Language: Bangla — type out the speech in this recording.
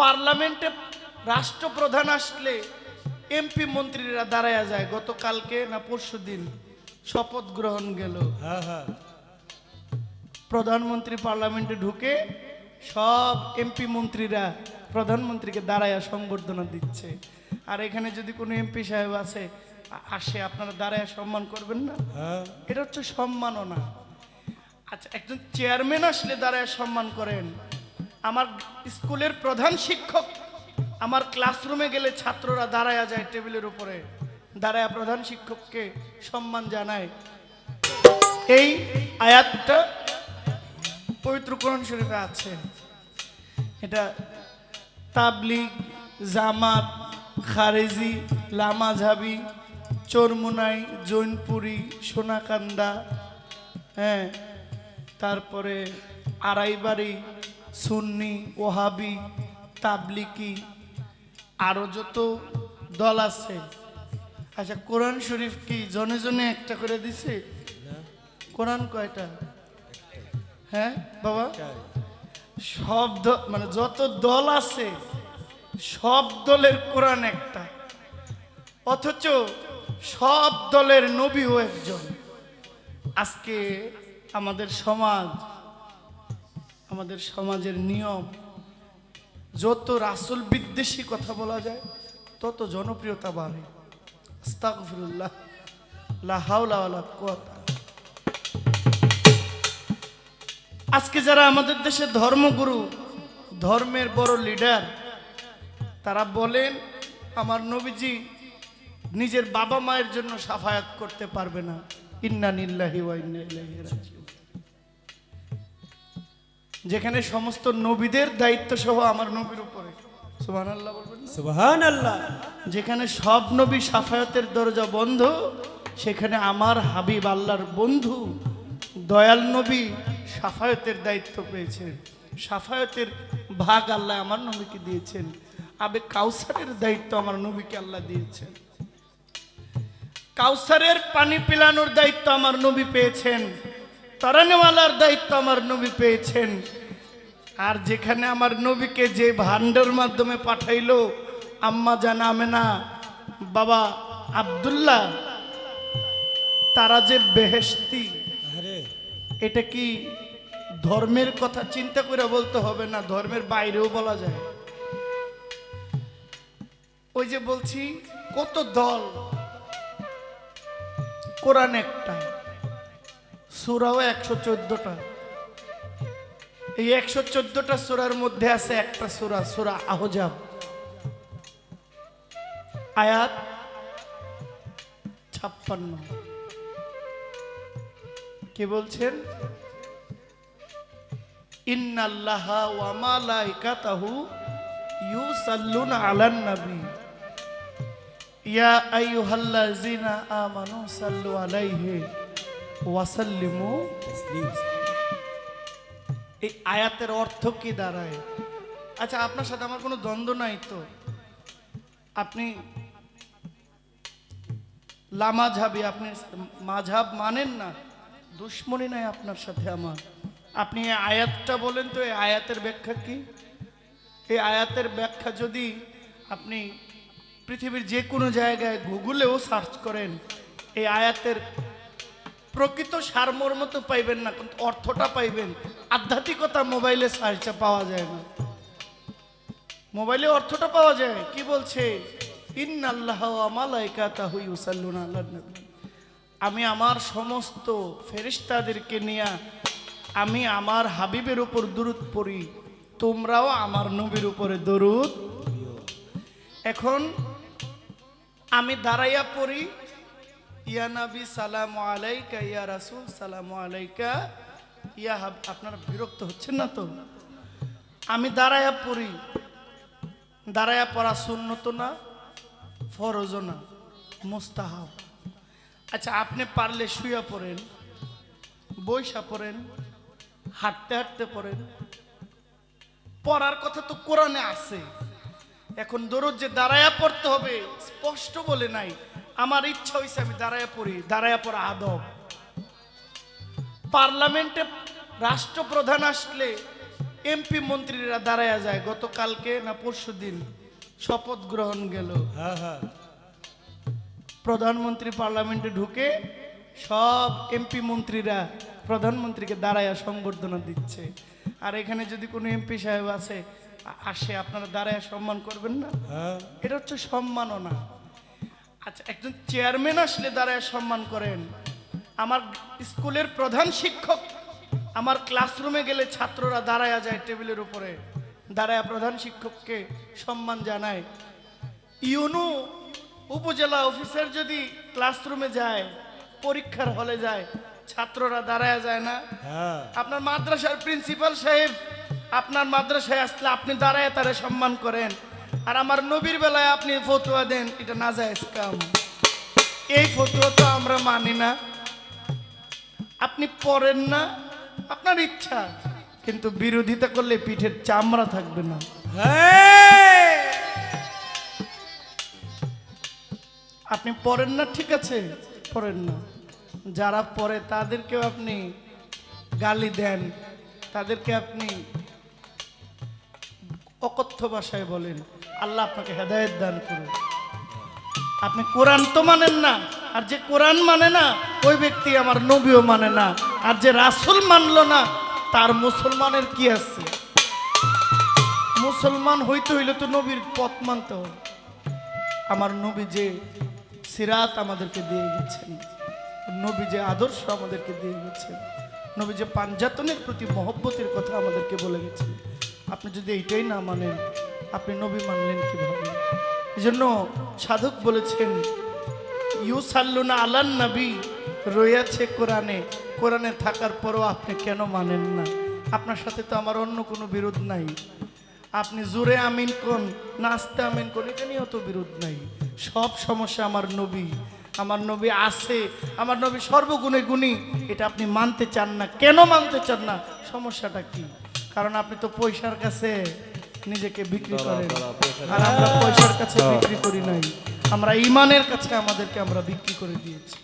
পার্লামেন্টে রাষ্ট্রপ্রধান আসলে এমপি মন্ত্রীরা দাঁড়ায়া যায়। গতকালকে না পরশু দিন শপথ গ্রহণ গেল। হ্যাঁ হ্যাঁ। প্রধানমন্ত্রী পার্লামেন্টে ঢুকে সব এমপি মন্ত্রীরা প্রধানমন্ত্রীকে দাঁড়ায়া সংবর্ধনা দিচ্ছে। আর এখানে যদি কোনো এমপি সাহেব আছে আসে আপনারা দাঁড়ায় সম্মান করবেন না? হ্যাঁ। এটা হচ্ছে সম্মাননা। আচ্ছা একজন চেয়ারম্যান আসলে দাঁড়ায় সম্মান করেন। আমার স্কুলের প্রধান শিক্ষক আমার ক্লাসরুমে গেলে ছাত্ররা দাঁড়ায়া যায় টেবিলের উপরে। দাঁড়ায়া প্রধান শিক্ষককে সম্মান জানায়। এই আয়াতটা পবিত্র কোরআন শরীফে আছে। এটা তাবলিগ, জামাত, খারেজি, লামাঝাবি, চরমুনাই, জৈনপুরি, সোনাকান্দা হ্যাঁ তারপরে আড়াইবাড়ি সুন্নি, ওহাবি তাবলিকি আরও যত দল আছে। আচ্ছা কোরআন শরীফ কি জনে জনে একটা করে দিছে? কোরআন কয়টা? হ্যাঁ বাবা? সব মানে যত দল আছে, সব দলের কোরআন একটা। অথচ সব দলের নবীও একজন। আজকে আমাদের সমাজ আমাদের সমাজের নিয়ম, যত রাসুল বিদ্বেষী কথা বলা যায়, তত জনপ্রিয়তা বাড়ে। আজকে যারা আমাদের দেশে ধর্মগুরু, ধর্মের বড় লিডার, তারা বলেন, আমার নবীজি নিজের বাবা মায়ের জন্য সাফায়াত করতে পারবে না। ইন্না নিল্লাহি ওয়া ইন্না ইলাইহি রাজিউন। যেখানে সমস্ত নবীদের দায়িত্ব সহ আমার নবীর উপরে। বলবেন? সুবহান আল্লাহ যেখানে সব নবী সাফায়াতের দরজা বন্ধ সেখানে আমার হাবিব আল্লাহর বন্ধু দয়াল নবী সাফায়তের দায়িত্ব পেয়েছেন। সাফায়তের ভাগ আল্লাহ আমার নবীকে দিয়েছেন। আবে কাউসারের দায়িত্ব আমার নবীকে আল্লাহ দিয়েছেন। কাউসারের পানি পিলানোর দায়িত্ব আমার নবী পেয়েছেন। তারানেওয়ালার দায়িত্ব আমার নবী পেয়েছেন। আর যেখানে আমার নবীকে যে ভান্ডার মাধ্যমে পাঠাইলো আম্মা জানা আমেনা বাবা আব্দুল্লাহ তারা যে বেহেশতি আরে। এটা কি ধর্মের কথা চিন্তা করে বলতে হবে না? ধর্মের বাইরেও বলা যায়। ওই যে বলছি কত দল? কোরআন একটা সুরাও একশো চোদ্দটা। এই একশো চোদ্দটা সুরার মধ্যে আছে একটা সুরা সুরা আহজাব। আয়াত ছাপ্পান্ন। কি বলছেন? ইন্নাল্লাহা ওয়া মালাইকাতাহু ইউসাল্লুনা আলান নবী। ইয়া আইয়ুহাল্লাযিনা আমানু সাল্লু আলাইহি ওয়া সাল্লিমু এই আয়াতের অর্থ কি দাঁড়ায়? আচ্ছা আপনার সাথে আমার কোনো দ্বন্দ্ব নাই তো? আপনি লামাঝাবি, আপনি মাঝাব মানেন না? দুশ্মনী নাই আপনার সাথে আমার। আপনি এই আয়াতটা বলেন তো, এই আয়াতের ব্যাখ্যা কি? এই আয়াতের ব্যাখ্যা যদি আপনি পৃথিবীর যে কোনো জায়গায় গুগলেও সার্চ করেন, এই আয়াতের প্রকৃত সারমর্ম তো পাইবেন না, কিন্তু অর্থটা পাইবেন। আধ্যাত্মিকতা মোবাইলে সার্চে পাওয়া যায় না। মোবাইলে অর্থটা পাওয়া যায়, কি বলছে? আমি আমার সমস্ত ফেরিস্তাদেরকে নিয়ে আমি আমার হাবিবের উপর দরুদ পড়ি, তোমরাও আমার নবীর উপরে দরুদ এখন আমি দাঁড়াইয়া পড়ি ইয়া সালাম আলাইকা, ইয়া রাসূল, সালাম আলাইকা। ইয়া হাব, আপনারা বিরক্ত হচ্ছেন না তো? আমি দাঁড়াইয়া পড়ি। দাঁড়াইয়া পড়া সুন্নত না ফরজও না, মুস্তাহাব। আচ্ছা আপনি পারলে শুয়ে পড়েন বৈশা পড়েন, হাঁটতে হাঁটতে পড়েন। পড়ার কথা তো কোরআনে আছে। এখন দরজ যে দাঁড়ায়া পড়তে হবে, স্পষ্ট বলে নাই। আমার ইচ্ছা হয়েছে আমি দাঁড়ায়া পড়ি দাঁড়ায়া পড়া আদব। পার্লামেন্টে রাষ্ট্রপ্রধান আসলে এমপি মন্ত্রীরা দাঁড়ায়া যায়। গতকালকে না পরশু দিন শপথ গ্রহণ গেল। হ্যাঁ হ্যাঁ। প্রধানমন্ত্রী পার্লামেন্টে ঢুকে সব এমপি মন্ত্রীরা প্রধানমন্ত্রীকে দাঁড়ায়া সংবর্ধনা দিচ্ছে। আর এখানে যদি কোনো এমপি সাহেব আছে আসে আপনারা দাঁড়ায়া সম্মান করবেন না? হ্যাঁ। এটা হচ্ছে সম্মাননা। আচ্ছা একজন চেয়ারম্যান আসলে দাঁড়ায় সম্মান করেন। আমার স্কুলের প্রধান শিক্ষক আমার ক্লাসরুমে গেলে ছাত্ররা দাঁড়ায়া যায় টেবিলের উপরে। দাঁড়ায় প্রধান শিক্ষককে সম্মান জানায়। ইউনু উপজেলা অফিসার যদি ক্লাসরুমে যায় পরীক্ষার হলে যায় ছাত্ররা দাঁড়ায়া যায় না। হ্যাঁ। আপনার মাদ্রাসার প্রিন্সিপাল সাহেব আপনার মাদ্রাসায় আসলে আপনি দাঁড়ায় তারে সম্মান করেন। আর আমার নবীর বেলায় আপনি ফতুয়া দেন এটা না যায় কাম এই ফতুয়া তো আমরা মানি না। আপনি পড়েন না আপনার ইচ্ছা কিন্তু বিরোধিতা করলে পিঠের চামড়া থাকবে না। হ্যাঁ! আপনি পড়েন না ঠিক আছে পড়েন না। যারা পড়ে তাদেরকেও আপনি গালি দেন তাদেরকে আপনি অকথ্য ভাষায় বলেন, আল্লাহ আপনাকে হেদায়েত দান করুন। আপনি কোরআন তো মানেন না, আর যে কোরআন মানে না, ওই ব্যক্তি আমার নবীও মানে না, আর যে রাসূল মানলো না, তার মুসলমানের কি আছে? মুসলমান হইতে হইলে তো নবীর পথ মানতে হবে। আমার নবী যে সিরাত আমাদেরকে দিয়ে গেছেন, নবী যে আদর্শ আমাদেরকে দিয়ে গেছেন, নবী যে পাঞ্জাতনের প্রতি মহব্বতের কথা আমাদেরকে বলে গেছেন আপনি যদি এইটাই না মানেন, আপনি নবী মানলেন কীভাবে? এই জন্য সাধক বলেছেন ইউ সাল্লুনা আলান নবী রয়েছে কোরআনে। কোরআনে থাকার পরও আপনি কেন মানেন না? আপনার সাথে তো আমার অন্য কোনো বিরোধ নাই। আপনি জোরে আমিন কোন নাচতে আমিন কোন, এটা নিয়েও তো বিরোধ নাই। সব সমস্যা আমার নবী। আমার নবী আছে, আমার নবী সর্বগুণে গুণী। এটা আপনি মানতে চান না। কেন মানতে চান না? সমস্যাটা কি? কারণ আপনি তো পয়সার কাছে নিজেকে বিক্রি করেন। আর আমরা পয়সার কাছে বিক্রি করি নাই। আমরা ইমানের কাছে আমাদেরকে আমরা বিক্রি করে দিয়েছি।